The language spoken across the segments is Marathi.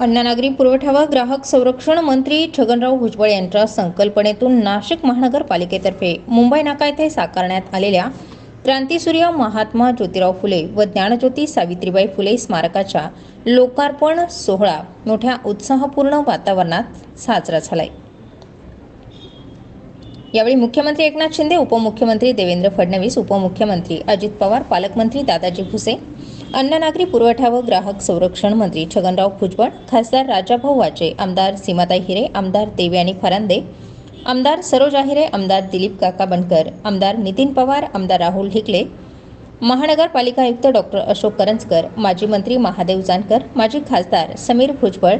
अन्न पुरवठा व ग्राहक संरक्षण मंत्री छगनराव भुजबळ यांच्या संकल्पनेतून नाशिक महानगरपालिकेतर्फे मुंबई नाका येथे साकारण्यात आलेल्या क्रांतीसूर्य महात्मा ज्योतिराव फुले व ज्ञानज्योती सावित्रीबाई फुले स्मारकाच्या लोकार्पण सोहळा मोठ्या उत्साहपूर्ण वातावरणात साजरा झालाय. यावेळी मुख्यमंत्री एकनाथ शिंदे उपमुख्यमंत्री देवेंद्र फडणवीस उपमुख्यमंत्री अजित पवार पालकमंत्री दादाजी भुसे अन्न नागरी पुरवठा व ग्राहक संरक्षण मंत्री छगनराव भुजबळ खासदार राजाभाऊ वाचे आमदार सीमाताई हिरे आमदार देवयानी फरांदे आमदार सरोज आहिरे आमदार दिलीप काका बनकर आमदार नितीन पवार आमदार राहुल हिकले महानगरपालिका आयुक्त डॉक्टर अशोक करंजकर माजी मंत्री महादेव जानकर माजी खासदार समीर भुजबळ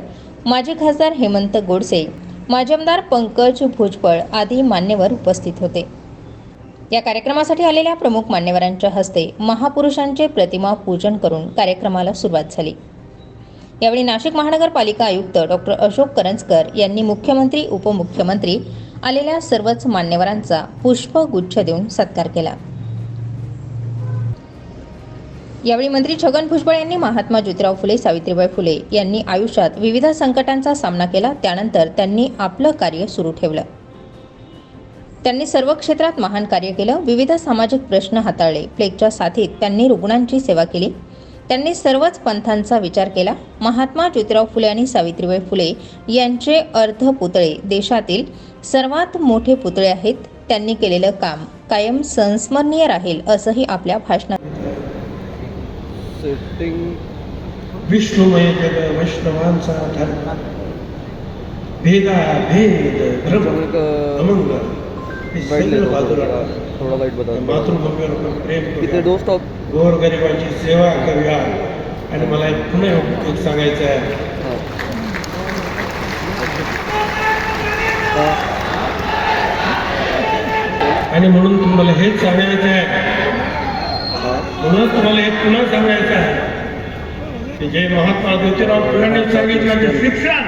माजी खासदार हेमंत गोडसे माजी आमदार पंकज भुजबळ आदी मान्यवर उपस्थित होते. या कार्यक्रमासाठी आलेल्या प्रमुख मान्यवरांच्या हस्ते महापुरुषांचे प्रतिमा पूजन करून कार्यक्रमाला सुरुवात झाली. यावेळी नाशिक महानगरपालिका आयुक्त डॉक्टर अशोक करंजकर यांनी मुख्यमंत्री उपमुख्यमंत्री आलेल्या सर्वच मान्यवरांचा पुष्पगुच्छ देऊन सत्कार केला. यावेळी मंत्री छगन भुजबळ यांनी महात्मा ज्योतिराव फुले सावित्रीबाई फुले यांनी आयुष्यात विविध संकटांचा सामना केला. त्यानंतर त्यांनी आपलं कार्य सुरू ठेवलं. त्यांनी सर्व क्षेत्रात महान कार्य केलं. विविध सामाजिक प्रश्न हाताळले. प्लेगच्या साथीत त्यांनी रुग्णांची सेवा केली. त्यांनी सर्वच पंथांचा विचार केला. महात्मा ज्योतिराव फुले आणि सावित्रीबाई फुले यांचे अर्ध पुतळे देशातील सर्वात मोठे पुतळे आहेत. त्यांनी केलेलं काम कायम संस्मरणीय राहील असंही आपल्या भाषणात विष्णुमय जग वैष्णवांचा धर्म. भेदा भेद भ्रम एक अमंग हे बाजूला थोडा लाइट बदल. प्रेम करूया. डोस स्टॉप गोरगरिबांची सेवा करूया. आणि मला एक पुन्हा एक सांगायचं आहे. आणि म्हणून तुम्हाला हेच सांगायचं आहे. म्हणून तुम्हाला एक पुन्हा सांगायचं आहे. की जे महात्मा ज्योतिराव फुलांनी सांगितलं ते शिक्षण.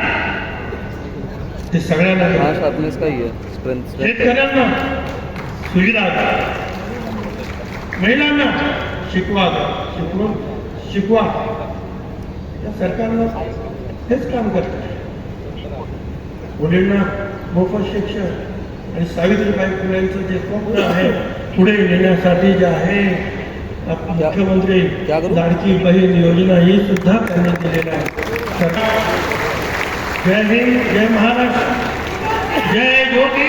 ते सगळ्यांना हाँ मिळालं. शेतकऱ्यांना सुविधा महिलांना शिकवा शिकवून शिकवा या सरकारनं हेच काम करतं मुलींना मोफत शिक्षण आणि सावित्रीबाई फुलेंचं जे स्वप्न आहे पुढे नेण्यासाठी जे आहे मुख्यमंत्री? लाडकी बहीण योजना ही सुद्धा त्यांनी दिलेली आहे सरकार जय हिंद जय महाराष्ट्र जय ज्योती।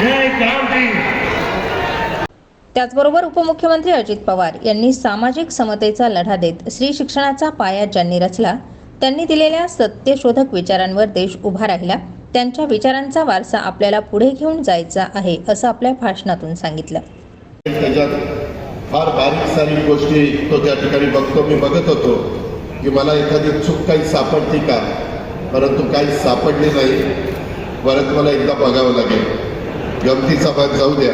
जय क्रांती। त्याचबरोबर उपमुख्यमंत्री अजित पवार यांनी सामाजिक समतेचा लढा देत स्त्री शिक्षणाचा पाया ज्यांनी रचला त्यांनी दिलेल्या सत्यशोधक विचारांवर देश उभा राहिला. त्यांच्या विचारांचा वारसा आपल्याला पुढे घेऊन जायचा आहे असं आपल्या भाषणातून सांगितलं. त्याच्यात फार बारीक सारीक गोष्टी तो त्या ठिकाणी बघतो. मी बघत होतो की मला एखादी चूक काही सापडते का? परंतु काही सापडले नाही. परत मला एकदा बघावं लागेल. गमतीचा भाग जाऊ द्या.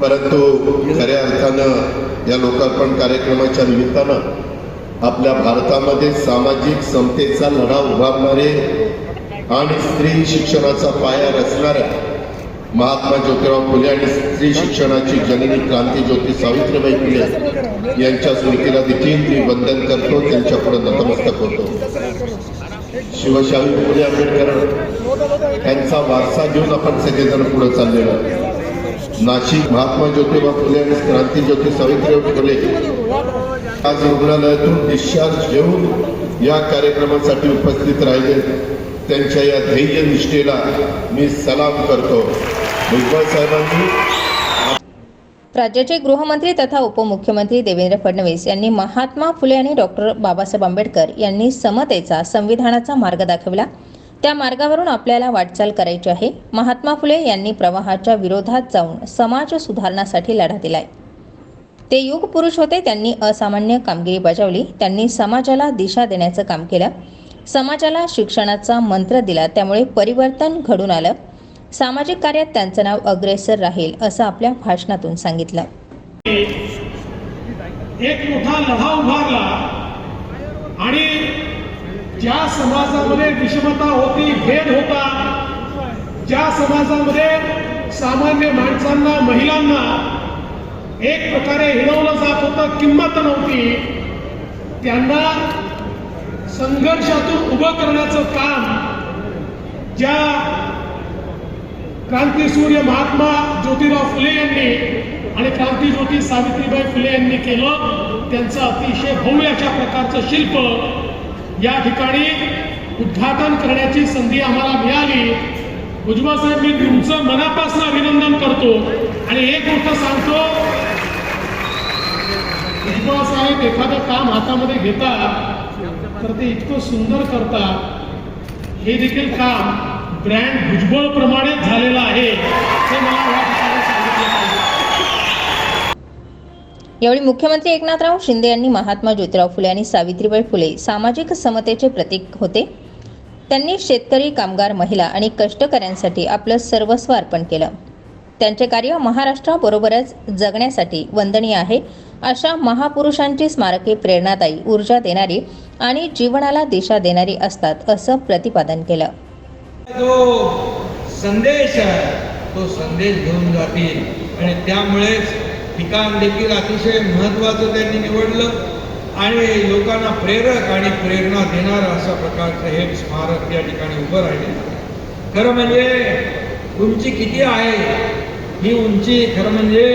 परंतु खऱ्या अर्थानं या लोकार्पण कार्यक्रमाच्या निमित्तानं आपल्या भारतामध्ये सामाजिक समतेचा लढा उभारणारे आणि स्त्री शिक्षणाचा पाया रचणाऱ्या महात्मा ज्योतिराव फुले आणि स्त्री शिक्षणाची जननी क्रांती ज्योती सावित्रीबाई फुले यांच्या स्मृतीला देखील मी वंदन करतो. त्यांच्या पुढे नतमस्तक होतो. शिवशाही फुले आंबेडकर यांचा वारसा घेऊन आपण सगळेजण पुढे चाललेलो नाशिक महात्मा ज्योतिबा फुले आणि क्रांती ज्योती सावित्रीबाई फुले आज रुग्णालयातून डिस्चार्ज घेऊन या कार्यक्रमासाठी उपस्थित राहिले. त्यांच्या या ध्येय निष्ठेला मी सलाम करतो. भुजबळ साहेबांनी राज्याचे गृहमंत्री तथा उपमुख्यमंत्री देवेंद्र फडणवीस यांनी महात्मा फुले आणि डॉक्टर बाबासाहेब आंबेडकर यांनी समतेचा संविधानाचा मार्ग दाखविला. त्या मार्गावरून आपल्याला वाटचाल करायची आहे. महात्मा फुले यांनी प्रवाहाच्या विरोधात जाऊन समाज सुधारणासाठी लढा दिलाय. ते युग पुरुष होते त्यांनी असामान्य कामगिरी बजावली. त्यांनी समाजाला दिशा देण्याचं काम केलं. समाजाला शिक्षणाचा मंत्र दिला. त्यामुळे परिवर्तन घडून आलं. सामाजिक कार्यात त्यांचं नाव अग्रेसर राहील असं आपल्या भाषणातून सांगितलं. एक मोठा लढा उभारला आणि ज्या समाजामध्ये विषमता होती भेद होता ज्या समाजामध्ये सामान्य माणसांना महिलांना एक प्रकारे हिरवलं जात होतं किंमत नव्हती त्यांना संघर्षातून उभं करण्याचं काम ज्या क्रांती सूर्य महात्मा ज्योतिराव फुले यांनी आणि क्रांती ज्योती सावित्रीबाई फुले यांनी केलं. त्यांचं अतिशय भव्य अशा प्रकारचं शिल्प या ठिकाणी उद्घाटन करण्याची संधी आम्हाला मिळाली. भुजबळ साहेब मी तुमचं मनापासून अभिनंदन करतो. आणि एक गोष्ट सांगतो. भुजबळ साहेब एखादं काम हातामध्ये घेतात तर ते इतकं सुंदर करतात. हे देखील काम ग्रँड भुजबळ प्रमाणेच झालेला आहे. हे मला यावेळी मुख्यमंत्री एकनाथराव शिंदे यांनी महात्मा ज्योतिराव फुले आणि सावित्रीबाई फुले सामाजिक समतेचे प्रतीक होते. त्यांनी शेतकरी कामगार महिला आणि कष्टकऱ्यांसाठी आपलं सर्वस्व अर्पण केलं. त्यांचे कार्य महाराष्ट्राबरोबरच जगण्यासाठी वंदनीय आहे. अशा महापुरुषांची स्मारके प्रेरणादायी ऊर्जा देणारी आणि जीवनाला दिशा देणारी असतात असं प्रतिपादन केलं. जो संदेश आहे. तो संदेश घेऊन जातील. आणि त्यामुळेच ठिकाण देखील अतिशय महत्त्वाचं त्यांनी निवडलं. आणि लोकांना प्रेरक आणि प्रेरणा देणारं अशा प्रकारचं हे स्मारक या ठिकाणी उभं राहिले खरं म्हणजे उंची किती आहे? ही उंची खरं म्हणजे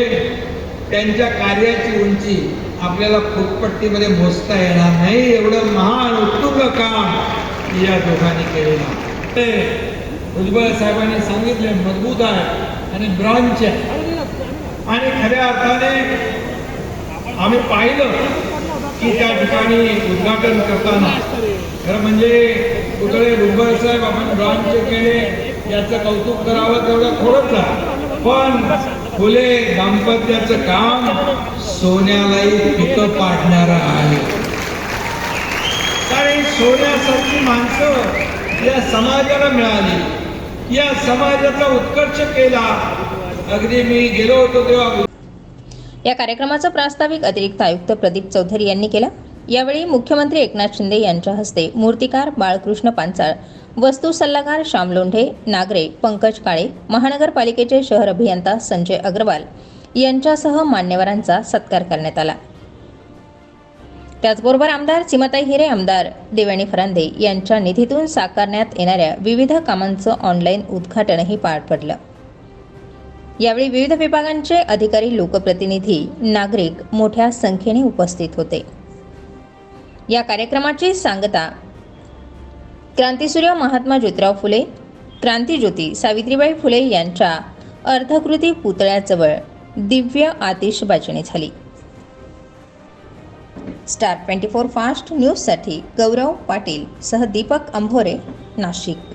त्यांच्या कार्याची उंची आपल्याला फुटपट्टीमध्ये मोजता येणार नाही. एवढं महान उत्तुंग काम या दोघांनी केलेलं आहे. भुजबळ साहेबांनी सांगितले मजबूत आहे आणि ब्रांच आहे. आणि खऱ्या अर्थाने आम्ही पाहिलं की त्या ठिकाणी उद्घाटन करताना खरं म्हणजे पुतळे भुजबळ साहेब आपण ब्रांच केले याचं कौतुक करावं तेवढं थोडंच आहे. पण फुले दाम्पत्याचं काम सोन्यालाही पिकं पाडणार आहे. कारण सोन्यासारखी माणसं या समाजाला मिळाली. या समाजाचा उत्कर्ष केला. अगदी मी गेलो होतो तेव्हा या कार्यक्रमाचं प्रास्ताविक अतिरिक्त आयुक्त प्रदीप चौधरी यांनी केलं. यावेळी मुख्यमंत्री एकनाथ शिंदे यांच्या हस्ते मूर्तिकार बाळकृष्ण पांचाळ वस्तू सल्लागार श्याम लोंढे नागरे पंकज काळे महानगरपालिकेचे शहर अभियंता संजय अग्रवाल यांच्यासह मान्यवरांचा सत्कार करण्यात आला. त्याचबरोबर आमदार चिमताई हिरे आमदार देवयानी फरांदे यांच्या निधीतून साकारण्यात येणाऱ्या विविध कामांचं ऑनलाईन उद्घाटनही पार पडलं. यावेळी विविध विभागांचे अधिकारी लोकप्रतिनिधी नागरिक मोठ्या संख्येने उपस्थित होते. या कार्यक्रमाची सांगता क्रांतीसूर्य महात्मा ज्योतिराव फुले क्रांतीज्योती सावित्रीबाई फुले यांच्या अर्धकृती पुतळ्याजवळ दिव्य आतिषबाजीने झाली. स्टार ट्वेंटी फोर फास्ट न्यूजसाठी गौरव पाटील सह दीपक अंभोरे नाशिक.